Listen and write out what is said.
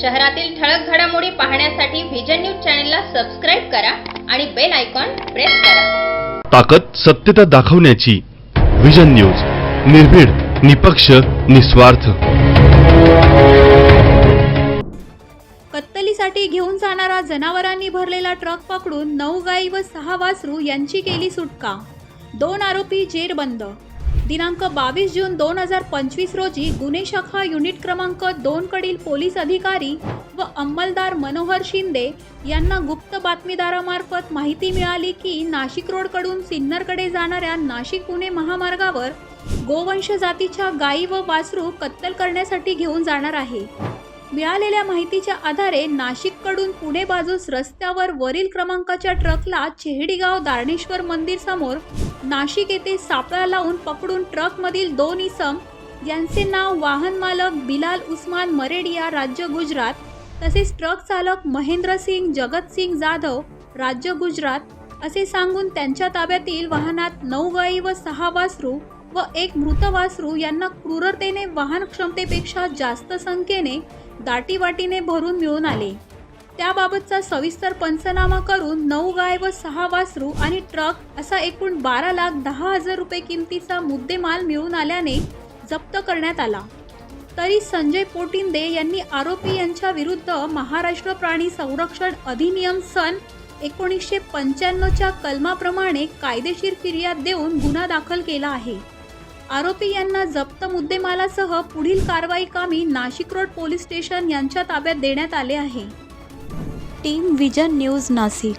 शहरातील ठळक घडामोडी पाहण्यासाठी व्हिजन न्यूज चॅनलला सबस्क्राईब करा आणि बेल आयकॉन प्रेस करा. ताकद सत्यता दाखवण्याची विजन न्यूज निर्भीड निपक्ष निस्वार्थ. कत्तलीसाठी घेऊन जाणारा जनावरांनी भरलेला ट्रक पकडून नऊ गाई व सहा वासरू यांची केली सुटका. दोन आरोपी जेरबंद. दिनांक बावीस जून दोन हजार पंचवीस रोजी गुन्हे शाखा युनिट क्रमांक दोन कडील पोलीस अधिकारी व अंमलदार मनोहर शिंदे यांना गुप्त बातमीदारामार्फत माहिती मिळाली की नाशिक रोडकडून सिन्नरकडे जाणाऱ्या नाशिक पुणे महामार्गावर गोवंश जातीच्या गायी व वासरू कत्तल करण्यासाठी घेऊन जाणार आहे. मिळालेल्या माहितीच्या आधारे नाशिककडून पुणे बाजूस रस्त्यावर वरील क्रमांकाच्या ट्रकला चेहडीगाव दारणेश्वर मंदिर समोर नाशिक येथे सापळा लावून पकडून ट्रकमधील दोन इसम यांचे नाव वाहन मालक बिलाल उस्मान मरेडिया राज्य गुजरात तसेच ट्रक चालक महेंद्रसिंग जगतसिंग जाधव राज्य गुजरात असे सांगून त्यांच्या ताब्यातील वाहनात नऊ गायी व सहा वासरू व एक मृत वासरू यांना क्रूरतेने वाहन क्षमतेपेक्षा जास्त संख्येने दाटीवाटीने भरून मिळून आले. त्याबाबतचा सविस्तर पंचनामा करून नऊ गाय व सहा वासरू आणि ट्रक असा एकूण बारा लाख दहा हजार रुपये किमतीचा मुद्देमाल मिळून आल्याने जप्त करण्यात आला. तरी संजय पोटिंदे यांनी आरोपी यांच्या विरुद्ध महाराष्ट्र प्राणी संरक्षण अधिनियम सन एकोणीसशे पंच्याण्णवच्या कलमाप्रमाणे कायदेशीर फिर्याद देऊन गुन्हा दाखल केला आहे. आरोपी यांना जप्त मुद्देमालासह पुढील कारवाई कामी नाशिक रोड पोलीस स्टेशन यांच्या ताब्यात देण्यात आले आहे. Team vision news Nashik.